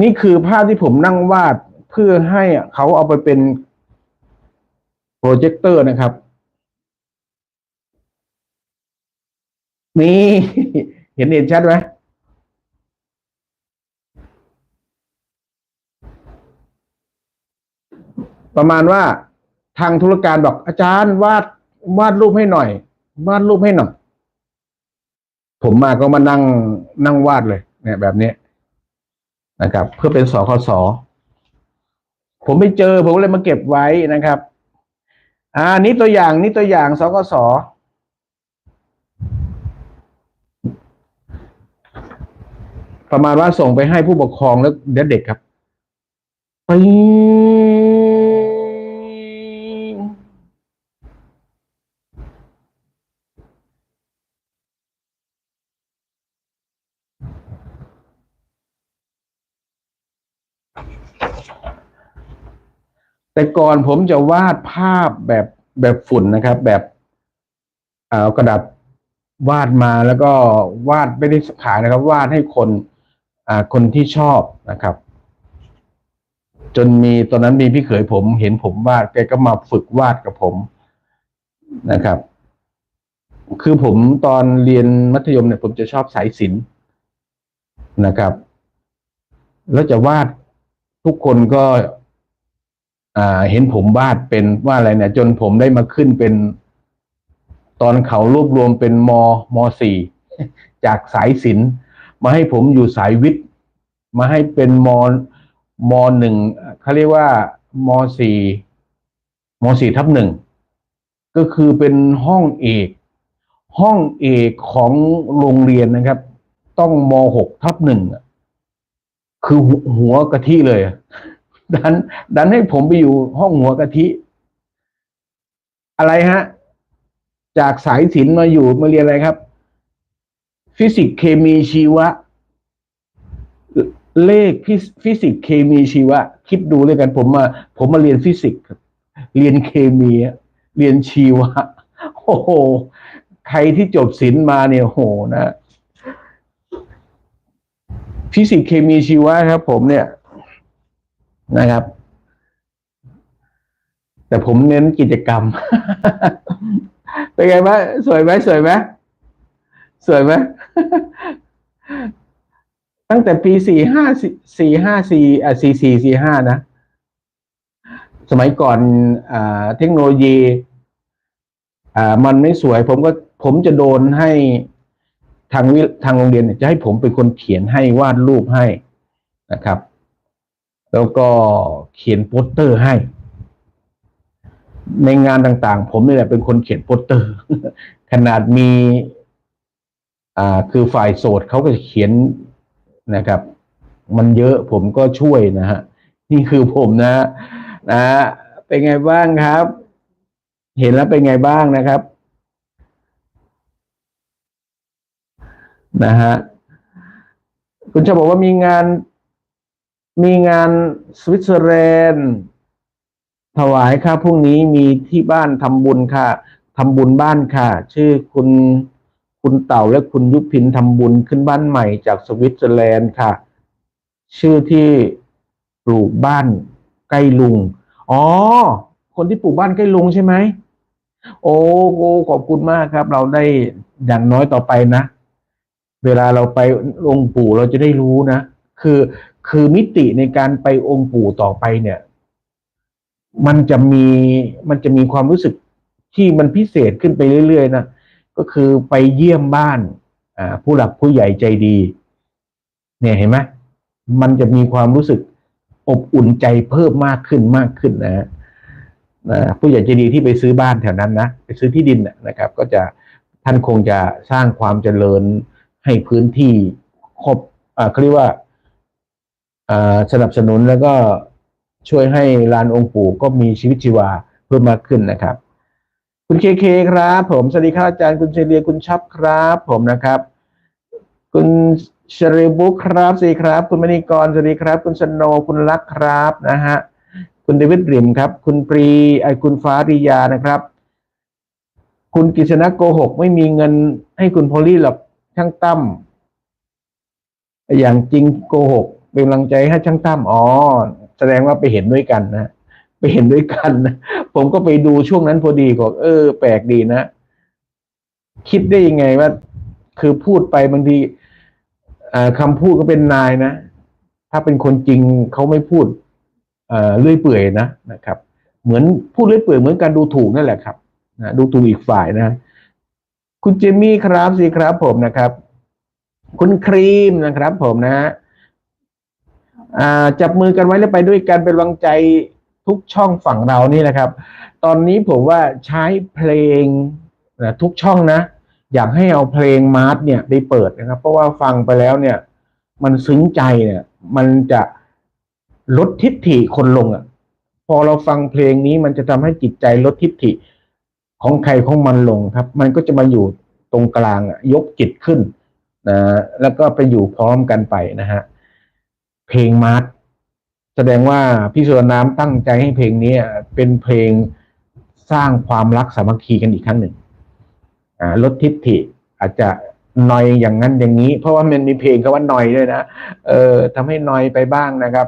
นี่คือภาพที่ผมนั่งวาดเพื่อให้เขาเอาไปเป็นโปรเจคเตอร์นะครับ นี่เห็นเห็นชัดไหมประมาณว่าทางธุรการบอกอาจารย์วาดวาดรูปให้หน่อย วาดรูปให้หน่อย ผมมาก็มานั่งนั่งวาดเลย เนี่ยแบบนี้ นะครับ เพื่อเป็นสคสผมไม่เจอ ผมเลยมาเก็บไว้นะครับ อ่านี้ตัวอย่างนี้ตัวอย่างสคสประมาณว่าส่งไปให้ผู้ปกครองแล้วเด็กครับไป แต่ก่อนผมจะวาดภาพแบบแบบฝุ่นนะครับ แบบเอากระดาษวาดมาแล้วก็วาดไม่ได้ขายนะครับ วาดให้คนอ่าคนที่ชอบนะครับ จนมีตอนนั้นมีพี่เขยผม เห็นผมวาดแกก็มาฝึกวาดกับผมนะครับ คือผมตอนเรียนมัธยมเนี่ย ผมจะชอบสายศิลป์นะครับ แล้วจะวาดทุกคนก็ เห็นผมวาดเป็นว่าอะไรเนี่ย จนผมได้มาขึ้นเป็น ตอนเขารวบรวมเป็นมมสี่จากสายศิลป์มาให้ผมอยู่สายวิทย์ มาให้เป็นมมหนึ่งเขาเรียกว่ามสี่มสี่ทับหนึ่งก็คือเป็นห้องเอก ห้องเอกของโรงเรียนนะครับ ต้องมหกทับหนึ่งคือหัวกะทิเลย ดัน ดันให้ผมไปอยู่ห้องหัวกะทิ อะไรฮะ จากสายศิลป์มาอยู่มาเรียนอะไรครับ ฟิสิกส์เคมีชีวะ เลขฟิสิกส์เคมีชีวะ คิดดูเลยกันผมมา ผมมาเรียนฟิสิกส์เรียนเคมีเรียนชีวะ โอ้โห ใครที่จบศิลป์มาเนี่ยโหนะฟิสิกส์เคมีชีวะครับ ผมเนี่ย นะครับ แต่ผมเน้นกิจกรรม เป็นไงบ้างสวยไหมสวยไหมสวยไหมตั้งแต่ปีสี่ห้าสี่ห้าสี่อ่าสี่สี่สี่ห้านะ สมัยก่อนอ่าเทคโนโลยีอ่ามันไม่สวย ผมก็ผมจะโดนให้ทางวิทางโรงเรียนจะให้ผมเป็นคนเขียนให้วาดรูปให้นะครับ แล้วก็เขียนโปสเตอร์ให้ ในงานต่างๆ ผมนี่แหละเป็นคนเขียนโปสเตอร์ ขนาดมี อ่า คือฝ่ายโสดเขาก็เขียนนะครับ มันเยอะผมก็ช่วยนะฮะ นี่คือผมนะ นะเป็นไงบ้างครับ เห็นแล้วเป็นไงบ้างนะครับ นะฮะ คุณจะบอกว่ามีงาน มีงานสวิตเซอร์แลนด์ถวายค่ะพรุ่งนี้มีที่บ้านทำบุญค่ะ ทำบุญบ้านค่ะ ชื่อคุณคุณเต่าและคุณยุพินทำบุญขึ้นบ้านใหม่จากสวิตเซอร์แลนด์ค่ะ ชื่อที่ปลูกบ้านใกล้ลุง อ๋อ คนที่ปลูกบ้านใกล้ลุงใช่ไหม โอ้โหขอบคุณมากครับ เราได้อย่างน้อยต่อไปนะ เวลาเราไปองค์ปู่เราจะได้รู้นะ คือคือมิติในการไปองค์ปู่ต่อไปเนี่ย มันจะมีมันจะมีความรู้สึกที่มันพิเศษขึ้นไปเรื่อยๆนะก็คือไปเยี่ยมบ้านอ่าผู้หลักผู้ใหญ่ใจดี เนี่ยเห็นไหมมันจะมีความรู้สึกอบอุ่นใจเพิ่มมากขึ้นมากขึ้นนะฮะผู้ใหญ่ใจดีที่ไปซื้อบ้านแถวนั้นนะไปซื้อที่ดินนะครับ ก็จะท่านคงจะสร้างความเจริญให้พื้นที่ครบอ่าเขาเรียกว่า สนับสนุนแล้วก็ช่วยให้ลานองค์ปู่ก็มีชีวิตชีวาเพิ่มมากขึ้นนะครับ คุณเคเคครับ ผมสวัสดีครับอาจารย์คุณเฉลียคุณชับครับ ผมนะครับ คุณชริบุครับสวัสดีครับ คุณมณีกรสวัสดีครับ คุณสโนคุณลักษ์ครับนะฮะคุณเดวิดริมครับ คุณปรีไอคุณฟ้าริยานะครับ คุณกิษณะโกหก ไม่มีเงินให้คุณพอลลี่หรอกช่างตั้มอย่างจริงโกหก เป็นกำลังใจให้ช่างตั้มอ๋อแสดงว่าไปเห็นด้วยกันนะไปเห็นด้วยกันนะผมก็ไปดูช่วงนั้นพอดีก็เออ แปลกดีนะ คิดได้ยังไงว่า คือพูดไปบางทีอ่าคำพูดก็เป็นนายนะ ถ้าเป็นคนจริงเขาไม่พูดเลื่อยเปื่อยนะนะครับ เหมือนพูดเลื่อยเปื่อยเหมือนการดูถูกนั่นแหละครับนะดูถูกอีกฝ่ายนะ คุณเจมี่ครับสิครับผมนะครับ คุณครีมนะครับผมนะฮะ จับมือกันไว้แล้วไปด้วยกันเป็นกำลังใจทุกช่องฝั่งเรานี่แหละครับ ตอนนี้ผมว่าใช้เพลงนะทุกช่องนะ อยากให้เอาเพลงมาร์ทเนี่ยไปเปิดนะครับ เพราะว่าฟังไปแล้วเนี่ย มันซึ้งใจเนี่ย มันจะลดทิฐิคนลงอะ พอเราฟังเพลงนี้มันจะทำให้จิตใจลดทิฐิของใครของมันลงครับ มันก็จะมาอยู่ตรงกลางอะ ยกจิตขึ้นนะแล้วก็ไปอยู่พร้อมกันไปนะฮะ เพลงมาร์ทแสดงว่าพี่สุรน้ำตั้งใจให้เพลงนี้เป็นเพลงสร้างความรักสามัคคีกันอีกครั้งหนึ่งลดทิฐิอาจจะนอยอย่างนั้นอย่างนี้ เพราะว่ามันมีเพลงคำว่านอยด้วยนะเออทำให้นอยไปบ้างนะครับ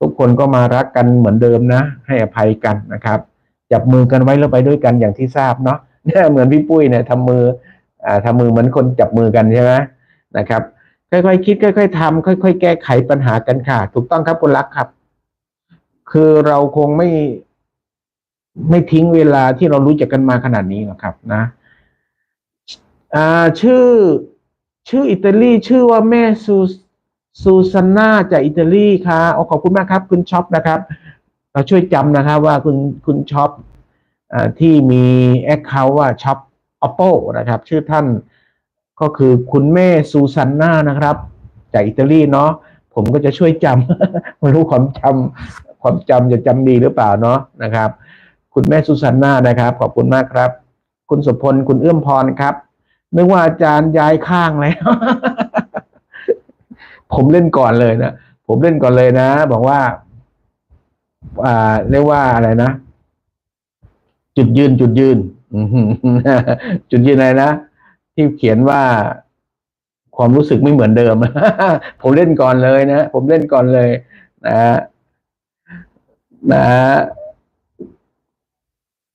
ทุกคนก็มารักกันเหมือนเดิมนะ ให้อภัยกันนะครับ จับมือกันไว้แล้วไปด้วยกันอย่างที่ทราบเนาะเนี่ยเหมือนพี่ปุ้ยเนี่ยทำมืออ่าทำมือเหมือนคนจับมือกันใช่ไหมนะครับ ค่อยๆคิดค่อย ๆทำค่อย ๆ แก้ไขปัญหากันค่ะ ถูกต้องครับคุณรักครับ คือเราคงไม่ ไม่ทิ้งเวลาที่เรารู้จักกันมาขนาดนี้หรอกครับ นะอ่าชื่อ ชื่ออิตาลีชื่อว่าแม่ซูซูซาน่าจากอิตาลีค่ะอขอบคุณมากครับ คุณช็อปนะครับ เราช่วยจำนะครับ ว่าคุณคุณช็อปอ่าที่มีแอคเคาท์ว่าช็อป oppo นะครับ ชื่อท่าน ก็คือคุณแม่ซูซานน่านะครับ จากอิตาลีเนาะผมก็จะช่วยจำไม่รู้ความจำความจำจะจำดีหรือเปล่าเนาะนะครับ คุณแม่ซูซานน่านะครับ ขอบคุณมากครับ คุณสุพลคุณเอื้อมพรครับนึกว่าอาจารย์ย้ายข้างแล้ว ผมเล่นก่อนเลยนะผมเล่นก่อนเลยนะ บอกว่า อ่าเรียกว่าอะไรนะ จุดยืนจุดยืนจุดยืนอะไรนะ ที่เขียนว่าความรู้สึกไม่เหมือนเดิม ผมเล่นก่อนเลยนะ ผมเล่นก่อนเลย นะนะ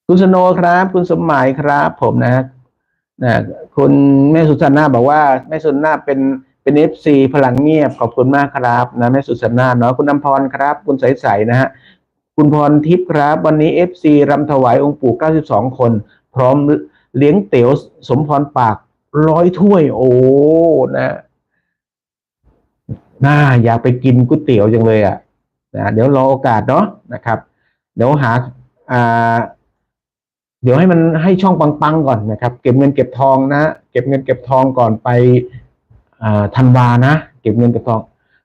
คุณสโนครับ คุณสมหมายครับ ผมนะนะคุณแม่สุสานาบอกว่าแม่สุสานาเป็นเป็นเอฟซีพลังเงียบขอบคุณมากครับนะแม่สุสานาเนาะคุณน้ำพรครับ คุณใสๆนะฮะคุณพรทิพย์ครับ วันนี้เอฟซีรำถวายองค์ปู่ 92 คน พร้อมเลี้ยงเต๋วสมพรปาก ร้อยถ้วย โอ้นะน่าอยากไปกินก๋วยเตี๋ยวจังเลยอะนะเดี๋ยวรอโอกาสเนาะนะครับ เดี๋ยวหาอ่าเดี๋ยวให้มันให้ช่องปังๆก่อนนะครับ เก็บเงินเก็บทองนะเก็บเงินเก็บทองก่อนไปอ่าธันวานะเก็บเงินเก็บทอง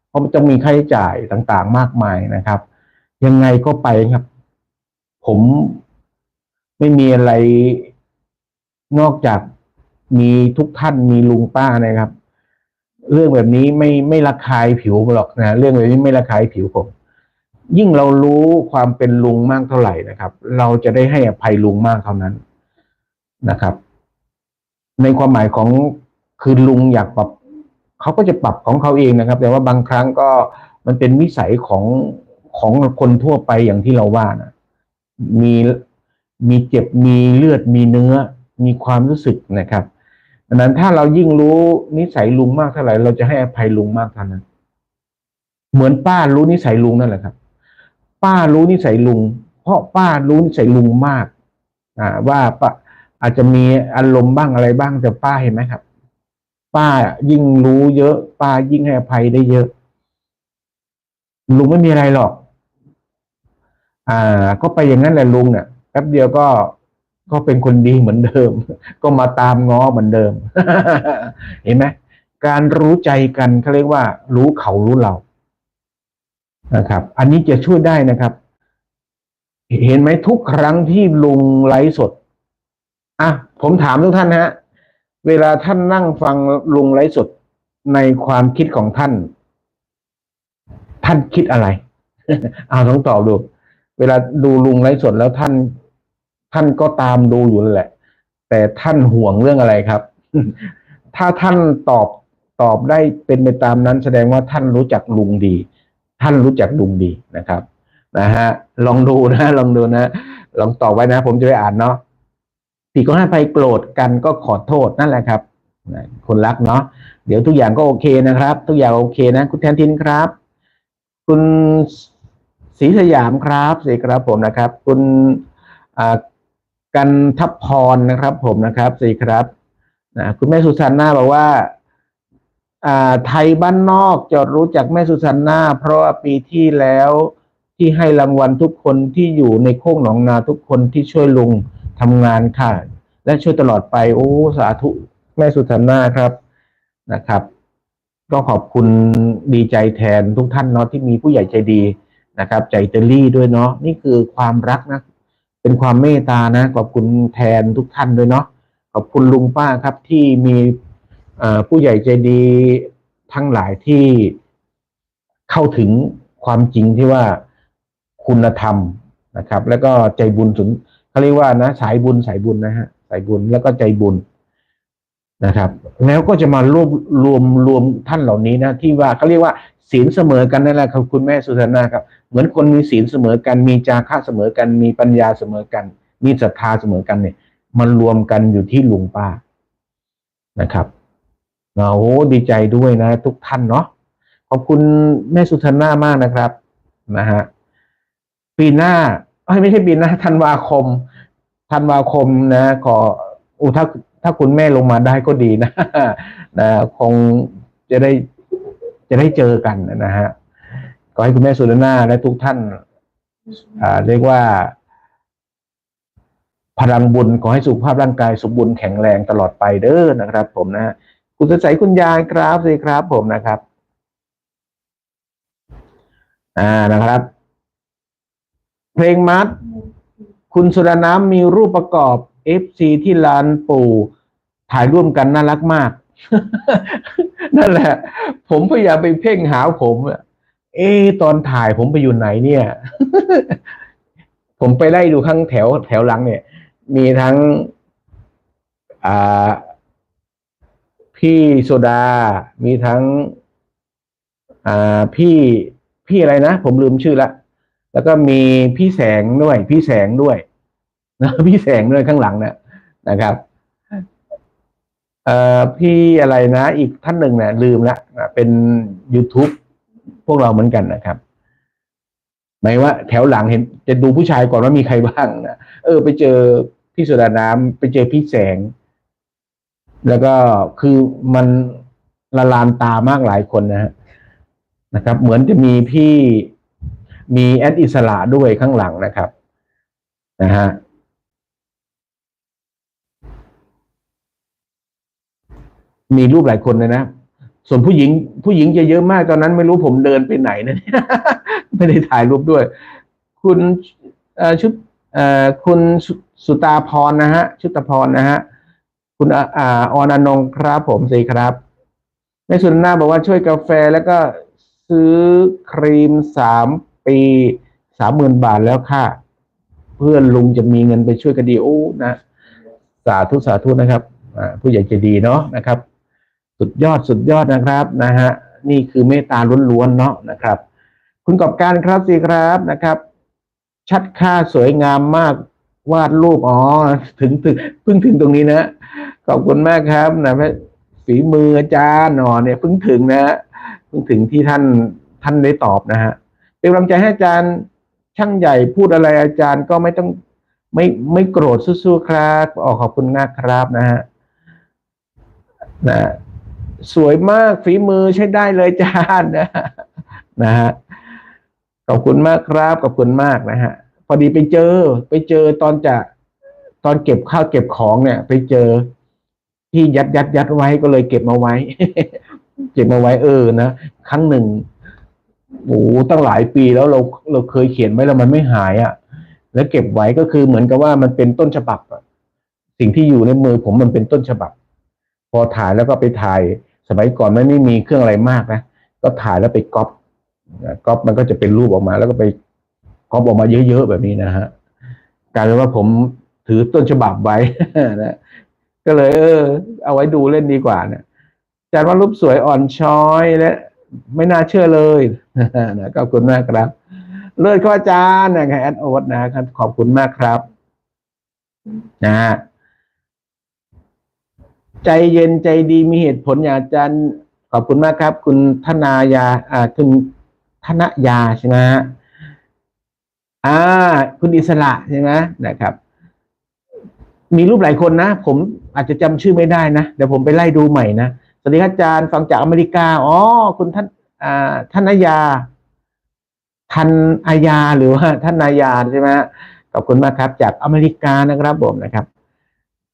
เพราะมันจะมีค่าใช้จ่ายต่างๆ มากมายนะครับ ยังไงก็ไปครับ ผมไม่มีอะไรนอกจาก มีทุกท่านมีลุงป้านะครับ เรื่องแบบนี้ไม่ไม่ระคายผิวหรอกนะเรื่องแบบนี้ไม่ระคายผิวผมยิ่งเรารู้ความเป็นลุงมากเท่าไหร่นะครับ เราจะได้ให้อภัยลุงมากเท่านั้นนะครับ ในความหมายของคือลุงอยากปรับเขาก็จะปรับของเขาเองนะครับ แต่ว่าบางครั้งก็มันเป็นวิสัยของของคนทั่วไปอย่างที่เราว่านะมีมีเจ็บมีเลือดมีเนื้อ มีความรู้สึกนะครับ ดังนั้นถ้าเรายิ่งรู้นิสัยลุงมากเท่าไหร่เราจะให้อภัยลุงมากเท่านั้น เหมือนป้ารู้นิสัยลุงนั่นแหละครับ ป้ารู้นิสัยลุง เพราะป้ารู้นิสัยลุงมาก อ่า ว่าป้าอาจจะมีอารมณ์บ้างอะไรบ้างแต่ป้าเห็นไหมครับ ป้ายิ่งรู้เยอะ ป้ายิ่งให้อภัยได้เยอะ ลุงไม่มีอะไรหรอก อ่า ก็ไปอย่างนั้นแหละลุงเนี่ยแป๊บเดียวก็ ก็เป็นคนดีเหมือนเดิม ก็มาตามง้อเหมือนเดิม เห็นไหมการรู้ใจกันเขาเรียกว่า รู้เขารู้เรานะครับ อันนี้จะช่วยได้นะครับ เห็นไหมทุกครั้งที่ลุงไลฟ์สดอะผมถามทุกท่านฮะ เวลาท่านนั่งฟังลุงไลฟ์สดในความคิดของท่าน ท่านคิดอะไร เอาต้องตอบดู เวลาดูลุงไลฟ์สดแล้วท่าน ท่านก็ตามดูอยู่แหละ แต่ท่านห่วงเรื่องอะไรครับ ถ้าท่านตอบตอบได้เป็นไปตามนั้น แสดงว่าท่านรู้จักลุงดี ท่านรู้จักลุงดีนะครับนะฮะลองดูนะลองดูนะลองตอบไว้นะ ผมจะไปอ่านเนาะปีก็ให้ไปโกรธกันก็ขอโทษนั่นแหละครับคนรักเนาะเดี๋ยวทุกอย่างก็โอเคนะครับ ทุกอย่างโอเคนะคุณแทนทินครับ คุณศรีสยามครับสวัสดีครับผมนะครับ คุณอ่า กันทัพพรนะครับ ผมนะครับสวัสดีครับนะคุณแม่สุสันนาบอกว่าอ่าไทยบ้านนอกจะรู้จักแม่สุสันนาเพราะว่าปีที่แล้วที่ให้รางวัลทุกคนที่อยู่ในโค้งหนองนาทุกคนที่ช่วยลุงทำงานค่ะ และช่วยตลอดไป โอ้ สาธุแม่สุสันนาครับนะครับ ก็ขอบคุณดีใจแทนทุกท่านเนาะที่มีผู้ใหญ่ใจดีนะครับ ใจอิตลี่ด้วยเนาะนี่คือความรักนะ เป็นความเมตตานะขอบคุณแทนทุกท่านด้วยเนาะขอบคุณลุงป้าครับที่มีผู้ใหญ่ใจดีทั้งหลายที่เข้าถึงความจริงที่ว่าคุณธรรมนะครับ แล้วก็ใจบุญสุนเขาเรียกว่านะ สายบุญสายบุญนะฮะสายบุญแล้วก็ใจบุญ นะครับ แล้วก็จะมารวบรวมรวมท่านเหล่านี้นะที่ว่าเขาเรียกว่าศีลเสมอกันนั่นแหละครับคุณแม่สุธนาครับ เหมือนคนมีศีลเสมอกัน มีจาคะเสมอกัน มีปัญญาเสมอกัน มีศรัทธาเสมอกันเนี่ย มันรวมกันอยู่ที่ลุงป้านะครับโอ้โดีใจด้วยนะ ทุกท่านเนาะขอบคุณแม่สุธนามากนะครับนะฮะปีหน้าไม่ใช่ปีหน้าธันวาคมธันวาคมนะขออุถ้า ถ้าคุณแม่ลงมาได้ก็ดีนะนะคงจะได้จะได้เจอกันนะฮะขอให้คุณแม่สุรนาและทุกท่านอ่าเรียกว่า พลังบุญขอให้สุขภาพร่างกายสมบูรณ์แข็งแรงตลอดไปเด้อนะครับ ผมนะคุณสดใสคุณยายครับสิครับ ผมนะครับ อ่านะครับ เพลงมัด คุณสุรน้ำมีรูปประกอบ FC ที่ลานปู่ถ่ายร่วมกันน่ารักมาก นั่นแหละ ผมพยายามไปเพ่งหาผมเอ๊ะตอนถ่ายผมไปอยู่ไหนเนี่ย ผมไปไล่ดูข้างแถวแถวหลังเนี่ย มีทั้งอ่าพี่โซดา มีทั้งอ่าพี่พี่อะไรนะ ผมลืมชื่อละ แล้วก็มีพี่แสงด้วย พี่แสงด้วย นะพี่แสงด้วยข้างหลังเนี่ยนะครับเอ่อพี่อะไรนะอีกท่านหนึ่งเนี่ยลืมละนะเป็น YouTube พวกเราเหมือนกันนะครับหมายว่าแถวหลังเห็น จะดูผู้ชายก่อนว่ามีใครบ้างนะเออ ไปเจอพี่สุดาน้ำไปเจอพี่แสง แล้วก็คือมันละลานตามากหลายคนนะฮะนะครับ เหมือนจะมีพี่มีแอดอิสระด้วยข้างหลังนะครับ นะฮะ มีรูปหลายคนเลยนะ ส่วนผู้หญิงผู้หญิงจะเยอะมากตอนนั้นไม่รู้ผมเดินไปไหนนะไม่ได้ถ่ายรูปด้วย คุณชุดคุณสุตาพรนะฮะ ชุตาพรนะฮะ คุณอ่าออนอนงค์ครับผมสีครับแม่สุนนาบอกว่าช่วยกาแฟแล้วก็ซื้อครีมสามปีสามหมื่นบาทแล้วค่ะ เพื่อนลุงจะมีเงินไปช่วยกดีโอ้นะ สาธุสาธุนะครับผู้ใหญ่ใจดีเนาะนะครับ สุดยอดสุดยอดนะครับนะฮะนี่คือเมตตาล้วนๆเนาะนะครับ คุณกอบการครับสิครับนะครับ ชัดค่าสวยงามมากวาดรูปอ๋อถึงถึงเพิ่งถึงตรงนี้นะขอบคุณมากครับนะฝีมืออาจารย์หนอเนี่ยเพิ่งถึงนะเพิ่งถึงที่ท่านท่านได้ตอบนะฮะเป็นกำลังใจให้อาจารย์ช่างใหญ่พูดอะไรอาจารย์ก็ไม่ต้องไม่ไม่โกรธสู้ๆครับออกขอบคุณมากครับนะฮะนะ สวยมากฝีมือใช้ได้เลยจารย์นะนะฮะขอบคุณมากครับขอบคุณมากนะฮะพอดีไปเจอ ไปเจอตอนจะตอนเก็บข้าวเก็บของเนี่ย ไปเจอที่ยัดยัดยัดไว้ก็เลยเก็บมาไว้ เก็บมาไว้เออนะครั้งหนึ่งโอ้ตั้งหลายปีแล้วเราเราเคยเขียนไว้แล้วมันไม่หายอะ่ะ แล้วเก็บไว้ก็คือเหมือนกับว่ามันเป็นต้นฉบับอะสิ่งที่อยู่ในมือผมมันเป็นต้นฉบับ พอถ่ายแล้วก็ไปถ่าย สมัยก่อนมันไม่มีเครื่องอะไรมากนะ ก็ถ่ายแล้วไปก๊อปก๊อปมันก็จะเป็นรูปออกมา แล้วก็ไปก๊อปออกมาเยอะๆแบบนี้นะฮะกลายเป็นว่าผมถือต้นฉบับไว้นะก็เลย เออ เอาไว้ดูเล่นดีกว่าเนี่ยอาจารย์ว่ารูปสวยอ่อนช้อยและไม่น่าเชื่อเลยนะขอบคุณมากครับ เลิศครับอาจารย์นะครับแอดโอ๊ตนะครับขอบคุณมากครับ นะฮะ ใจเย็นใจดีมีเหตุผลอย่างอาจารย์ขอบคุณมากครับ คุณธนายาอ่าคุณธนยาใช่ไหมฮะอ่า คุณอิสระใช่ไหมนะครับ มีรูปหลายคนนะ ผมอาจจะจำชื่อไม่ได้นะเดี๋ยวผมไปไล่ดูใหม่นะสวัสดีครับอาจารย์ฟังจากอเมริกาอ๋อคุณท่านอ่าธนยาทันอาญาหรือว่าท่านนายาใช่ไหมฮะขอบคุณมากครับ จากอเมริกานะครับผมนะครับ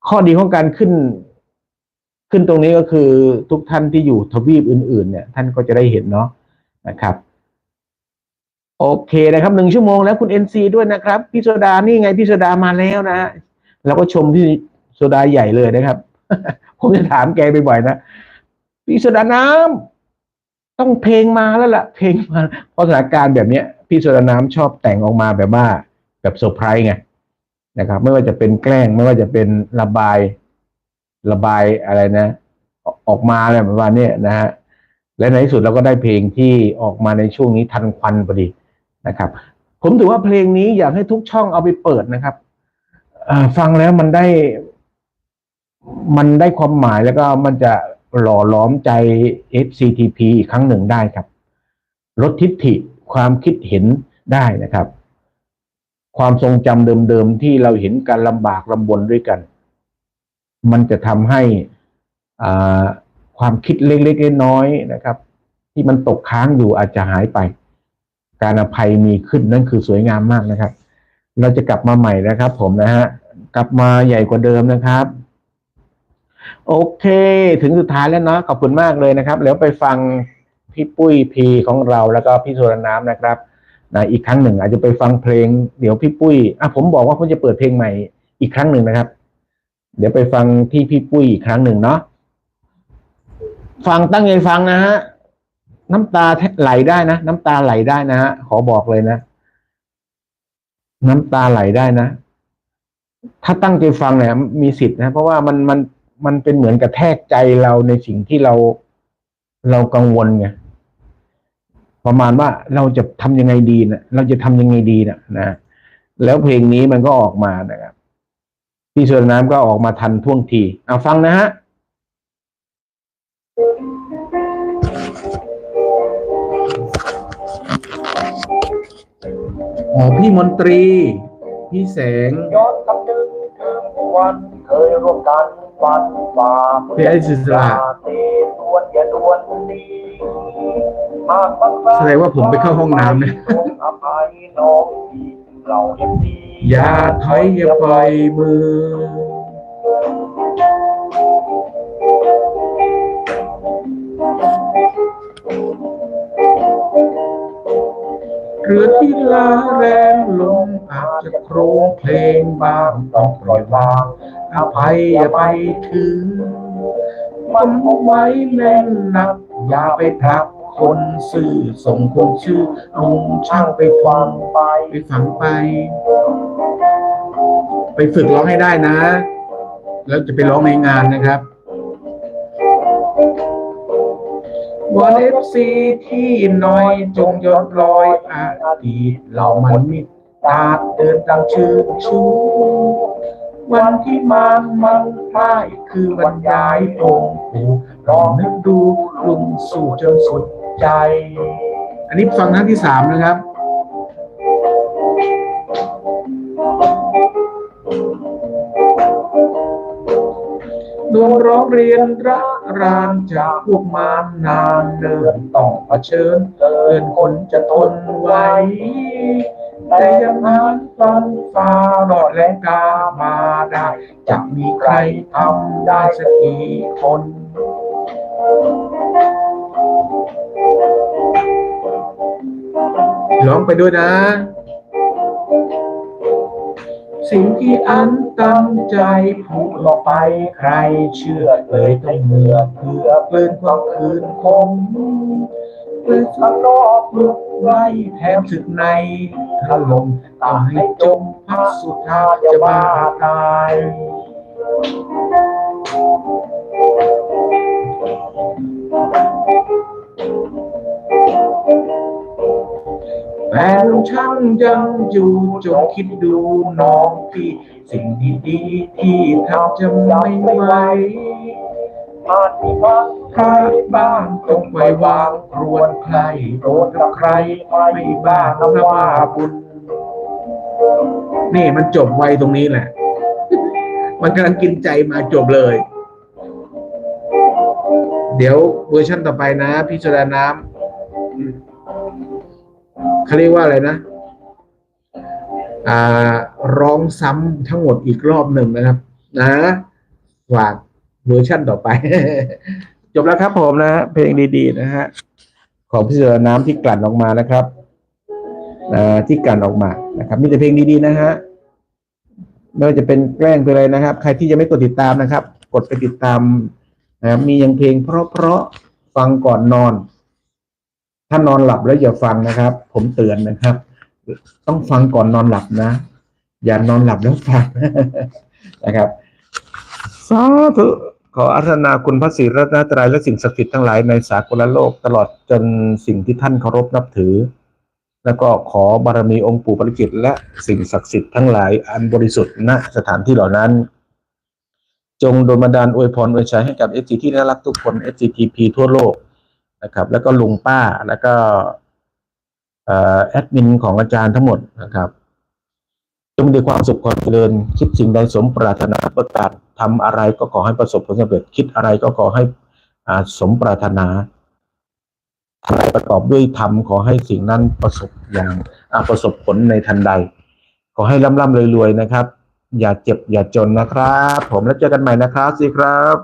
ข้อดีของการขึ้น ขึ้นตรงนี้ก็คือทุกท่านที่อยู่ทวีปอื่น ๆ เนี่ย ท่านก็จะได้เห็นเนาะนะครับ โอเคนะครับหนึ่งชั่วโมงแล้วคุณเอ็นซีด้วยนะครับพี่โซดานี่ไงพี่โซดามาแล้วนะเราก็ชมพี่โซดาใหญ่เลยนะครับ ผมจะถามแกบ่อยๆนะพี่โซดาน้ำต้องเพลงมาแล้วล่ะ เพลงมาเพราะสถานการณ์แบบเนี้ย พี่โซดาน้ำชอบแต่งออกมาแบบว่าแบบเซอร์ไพรส์ไงนะครับ ไม่ว่าจะเป็นแกล้งไม่ว่าจะเป็นระบาย ระบายอะไรนะ ออกมาอะไรประมาณนี้นะฮะและในที่สุดเราก็ได้เพลงที่ออกมาในช่วงนี้ทันควันพอดีนะครับ ผมถือว่าเพลงนี้อยากให้ทุกช่องเอาไปเปิดนะครับฟังแล้วมันได้ มันได้ความหมายแล้วก็มันจะหล่อหล้อมใจ FCTP อีกครั้งหนึ่งได้ครับลดทิฐิความคิดเห็นได้นะครับ ความทรงจำเดิมๆที่เราเห็นการลำบากลำบนด้วยกัน มันจะทำให้ความคิดเล็กๆน้อยๆนะครับ ที่มันตกค้างอยู่อาจจะหายไป การอภัยมีขึ้นนั่นคือสวยงามมากนะครับ เราจะกลับมาใหม่นะครับ ผมนะฮะกลับมาใหญ่กว่าเดิมนะครับ โอเค ถึงสุดท้ายแล้วเนาะขอบคุณมากเลยนะครับ แล้วไปฟังพี่ปุ้ยพีของเราแล้วก็พี่โซรน้ำนะครับนะอีกครั้งหนึ่งอาจจะไปฟังเพลง เดี๋ยวพี่ปุ้ยอะผมบอกว่าผมจะเปิดเพลงใหม่อีกครั้งหนึ่งนะครับ เดี๋ยวไปฟังที่พี่ปุ้ยอีกครั้งหนึ่งเนาะฟังตั้งใจฟังนะฮะน้ำตาไหลได้นะน้ำตาไหลได้นะฮะขอบอกเลยนะ น้ำตาไหลได้นะ ถ้าตั้งใจฟังเนี่ยมีสิทธิ์นะ เพราะว่ามันมันมันเป็นเหมือนกระแทกใจเราในสิ่งที่เราเรากังวลไงประมาณว่าเราจะทำยังไงดีนะเราจะทำยังไงดีนะนะแล้วเพลงนี้มันก็ออกมานะครับ พี่เชิญน้ำก็ออกมาทันท่วงทีเอาฟังนะฮะอ๋อพี่มนตรี พี่แสงย้อนคำนึงถึงวันเคยร่วมกันฟันฝ่าพี่ไอ้ศิษลาเตสวนอย่าดวนดีหากบางครั้แสดงว่าผมไปเข้าห้องน้ำนะจงอภัยน้องที่ เราเห็นดีอย่าถอยอย่าปล่อยมือ เรือที่ลาแรงลมอาจจะโครงเพลงบ้างต้องปล่อยวางอภัยอย่าไปถือ มันเอาไว้แน่นหนัก อย่าไปผลัก คนซื่อส่งคนชื่อลุงช่างไปฟังไป ไปฝังไป ไปฝึกร้องให้ได้นะ แล้วจะไปร้องในงานนะครับวอนเอฟซีที่น้อยจงยอนรอยอดีตเรามันมิตรตาเดินตามชื่อชูวันที่มันมันพลายคือวันย้ายองค์ปู่ลองนึกดูลุงสู่จนสุด ใจ อันนี้ฟังครั้งที่สามนะครับ โดนร้องเรียนระรานจากพวกมารนานเดินต้องเผชิญเกินคนจะทนไหวแต่อยังนั้นฟันฟ้ารอดแรงกามาได้ จะมีใครทำได้สักกี่คน ร้องไปด้วยนะ สิ่งที่อันตั้งใจพูดออกไปใครเชื่อเลยต้องเมื่อเพื่อเปลืนความคืนคมเปลืนข้างนอกลุกไล่แถมสึกในถล่มตาให้จมพักสุดท้ายจะบ้าตายเลุงช่างยังอยู่จงคิดดูน้องพี่สิ่งดีๆที่ทำจะไม่ไหวอาจมีบางพลาดบ้างต้องไว้วางรวนใครโดนกับใครไม่บ้าน้ำว่าบุญนี่มันจบไวตรงนี้แหละ มันกำลังกินใจมาจบเลย เดี๋ยวเวอร์ชันต่อไปนะ พี่โซดาน้ำ เขาเรียกว่าอะไรนะอ่าร้องซ้ำทั้งหมดอีกรอบหนึ่งนะครับ นะฝากเวอร์ชันต่อไป จบแล้วครับผมนะฮะเพลงดีๆนะฮะของพี่เสือน้ำที่กลั่นออกมานะครับอ่าที่กลั่นออกมานะครับ มีแต่เพลงดีๆนะฮะไม่ว่าจะเป็นแกล้งเป็นอะไรนะครับ ใครที่ยังไม่กดติดตามนะครับ กดไปติดตามนะครับมียังเพลงเพราะๆฟังก่อนนอน ถ้านอนหลับแล้วอย่าฟังนะครับ ผมเตือนนะครับ ต้องฟังก่อนนอนหลับนะ อย่านอนหลับแล้วฟังนะครับสาธุขออารัธนาคุณพระศรีรัตนตรัยและสิ่งศักดิ์สิทธิ์ทั้งหลายในสากลโลก ตลอดจนสิ่งที่ท่านเคารพนับถือ แล้วก็ขอบารมีองค์ปู่ปริจิตและสิ่งศักดิ์สิทธิ์ทั้งหลายอันบริสุทธิ์ณสถานที่เหล่านั้น จงโดนบันดาลอวยพรอวยชัยให้กับเอจีที่น่ารักทุกคน SCTP ทั่วโลก นะครับแล้วก็ลุงป้าแล้วก็แอดมินของอาจารย์ทั้งหมดนะครับจงมีความสุขความเจริญ คิดสิ่งใดสมปรารถนาประกาศทำอะไรก็ขอให้ประสบผลสำเร็จ คิดอะไรก็ขอให้สมปรารถนาอะไรประกอบด้วยธรรมขอให้สิ่งนั้นประสบอย่างประสบผลในทันใด ขอให้ร่ำร่ำรวยๆนะครับ อย่าเจ็บอย่าจนนะครับ ผมแล้วเจอกันใหม่นะครับสิครับ